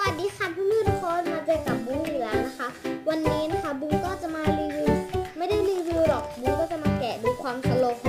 วัสดีค่ะเพื่อนๆทุกคนมาเจอกับบูอีกแล้วนะคะ วันนี้นะคะบูก็จะมารีวิวไม่ได้รีวิวหรอกบูก็จะมาแกะดูความสโลว์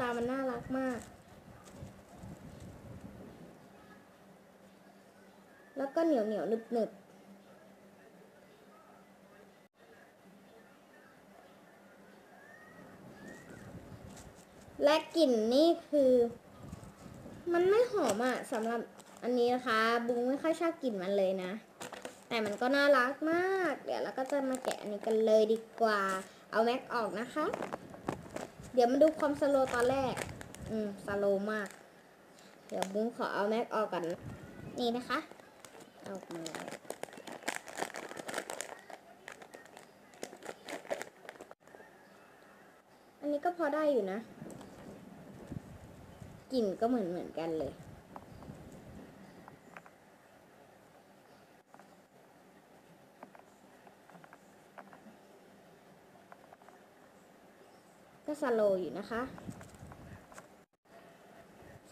ตามันน่ารักมาก แล้วก็เหนียวเหนียวหนึบหนึบและกลิ่นนี่คือ มันไม่หอมอะสำหรับอันนี้นะคะ บุ้งไม่ค่อยชอบกลิ่นมันเลยนะ แต่มันก็น่ารักมาก เดี๋ยวเราก็จะมาแกะอันนี้กันเลยดีกว่า เอาแม็กออกนะคะ เดี๋ยวมาดูความสโลว์ตอนแรก อืมสโลว์มาก เดี๋ยวบุ้งขอเอาแม็กออกก่อน นี่นะคะเอาออกมาแล้วอันนี้ก็พอได้อยู่นะ กลิ่นก็เหมือนเหมือนกันเลย ก็สโลอยู่นะคะ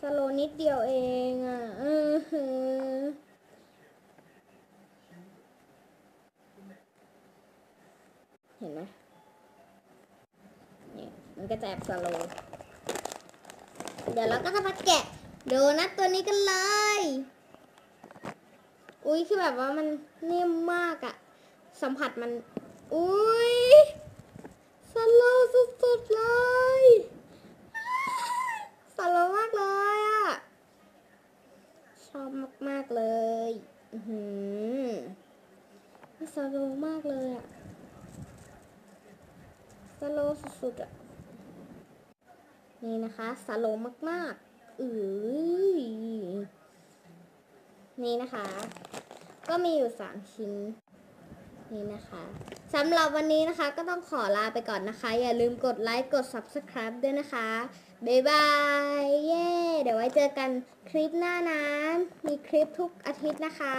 สโลนิดเดียวเองอะเออหือเห็นไหมนี่มันก็จะแอบสโลเดี๋ยวเราก็จะมาแกะโดนัทตัวนี้กันเลย อุ้ยคือแบบว่ามันนิ่มมากอะสัมผัสมัน อุ้ย สโลว์สุดๆเลยสโลว์มากเลยอะ ชอบมาก ๆ เลย อือหือสโลมากเลยอะสโลสุดๆอะนี่นะคะสโลมากๆอือนี่นะคะ ก็มีอยู่สามชิ้น นี่นะคะสำหรับวันนี้นะคะก็ต้องขอลาไปก่อนนะคะ อย่าลืมกดไลค์ กด Subscribe ด้วยนะคะ บ๊ายบาย เย้ เดี๋ยวไว้เจอกันคลิปหน้านะ มีคลิปทุกอาทิตย์นะคะ